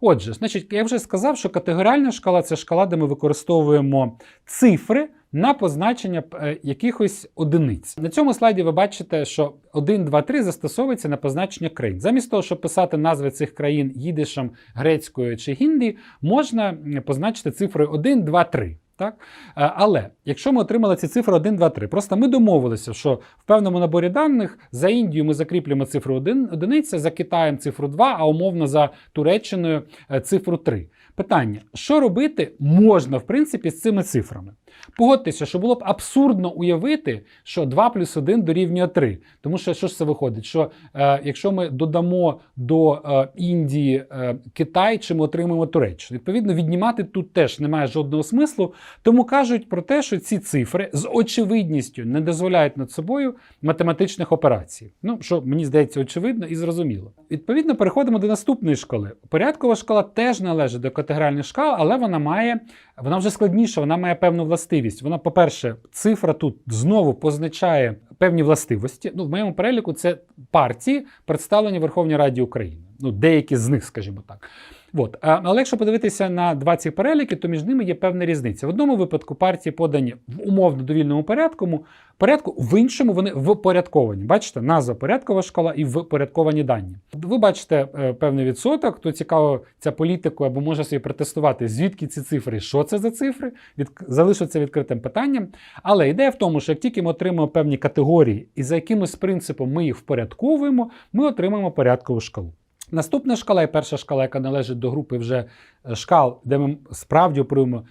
Отже, значить, я вже сказав, що категоріальна шкала це шкала, де ми використовуємо цифри на позначення е, якихось одиниць. На цьому слайді ви бачите, що 1, 2, 3 застосовується на позначення країн. Замість того, щоб писати назви цих країн їдишем, грецькою чи гінді, можна позначити цифрою 1, 2, 3. Так? Е, Але якщо ми отримали ці цифри 1, 2, 3, просто ми домовилися, що в певному наборі даних за Індію ми закріплюємо цифру 1, одиниця, за Китаєм цифру 2, а умовно за Туреччиною е, цифру 3. Питання: що робити можна, в принципі, з цими цифрами? Погодьтеся, що було б абсурдно уявити, що 2 плюс 1 дорівнює 3. Тому що що ж це виходить? Що е, якщо ми додамо до е, Індії е, Китай, чи ми отримаємо Туреччину? Відповідно, віднімати тут теж немає жодного смислу. Тому кажуть про те, що ці цифри з очевидністю не дозволяють над собою математичних операцій. Ну, що мені здається, очевидно і зрозуміло. Відповідно, переходимо до наступної шкали. Порядкова шкала теж належить до категоріальних шкал, але вона має вона вже складніша, вона має певну властивість. Вона, по-перше, цифра тут знову позначає певні властивості. Ну, в моєму переліку це партії, представлені в Верховній Раді України. Ну, деякі з них, скажімо так. От. Але якщо подивитися на два ці переліки, то між ними є певна різниця. В одному випадку партії подані в умовно довільному порядку, порядку, в іншому вони впорядковані. Бачите, назва порядкова шкала і впорядковані дані. Ви бачите е, певний відсоток, хто цікаво ця політику або може собі протестувати, звідки ці цифри, що це за цифри, від... залишиться відкритим питанням. Але ідея в тому, що як тільки ми отримаємо певні категорії і за якимось принципом ми їх впорядковуємо, ми отримаємо порядкову шкалу. Наступна шкала і перша шкала, яка належить до групи вже е, шкал, де ми справді оперуємо е,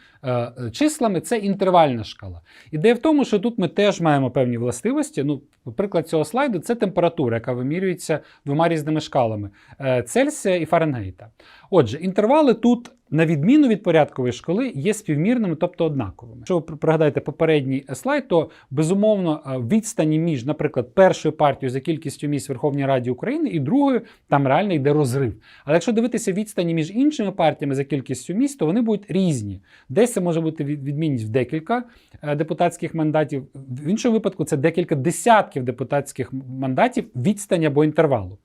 числами, це інтервальна шкала. Ідея в тому, що тут ми теж маємо певні властивості. Ну, приклад цього слайду це температура, яка вимірюється двома різними шкалами е, Цельсія і Фаренгейта. Отже, інтервали тут, на відміну від порядкової шкали, є співмірними, тобто однаковими. Якщо ви пригадаєте попередній слайд, то безумовно е, відстані між, наприклад, першою партією за кількістю місць Верховній Раді України і другою, там реально йде розрив. Але якщо дивитися відстані між іншими партіями за кількістю місць, то вони будуть різні. Десь це може бути відмінність в декілька е, депутатських мандатів, в іншому випадку це декілька десятків депутатських мандатів відстані або інтервалу.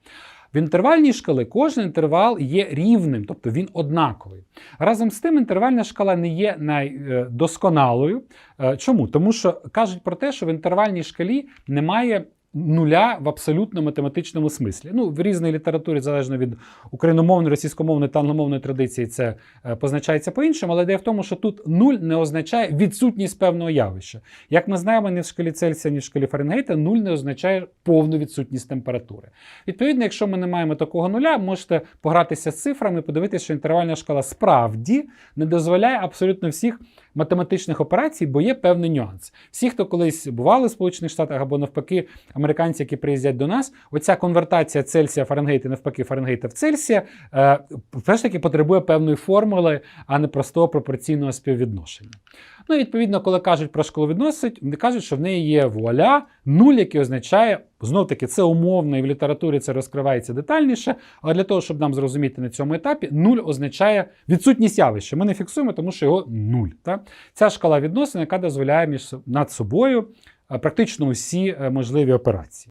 В інтервальній шкали кожен інтервал є рівним, тобто він однаковий. Разом з тим, інтервальна шкала не є найдосконалою. Е, Чому? Тому що кажуть про те, що в інтервальній шкалі немає нуля в абсолютно математичному смислі. Ну, в різній літературі, залежно від україномовної, російськомовної та англомовної традиції, це е, позначається по-іншому, але ідея в тому, що тут нуль не означає відсутність певного явища. Як ми знаємо, ні в шкалі Цельсія, ні в шкалі Фаренгейта нуль не означає повну відсутність температури. Відповідно, якщо ми не маємо такого нуля, можете погратися з цифрами подивитися, що інтервальна шкала справді не дозволяє абсолютно всіх математичних операцій, бо є певний нюанс. Всі, хто колись бували в Сполучених Штатах або навпаки, американці, які приїздять до нас, оця конвертація Цельсія Фаренгейта, навпаки, Фаренгейта в Цельсія, е, все ж таки потребує певної формули, а не простого пропорційного співвідношення. Ну і відповідно, коли кажуть про школу відносить, вони кажуть, що в неї є вуаля, нуль, який означає, знов таки, це умовно, і в літературі це розкривається детальніше. Але для того, щоб нам зрозуміти на цьому етапі, нуль означає відсутність явища. Ми не фіксуємо, тому що його нуль. Та? Ця шкала відносин, яка дозволяє між над собою е, практично усі е, можливі операції.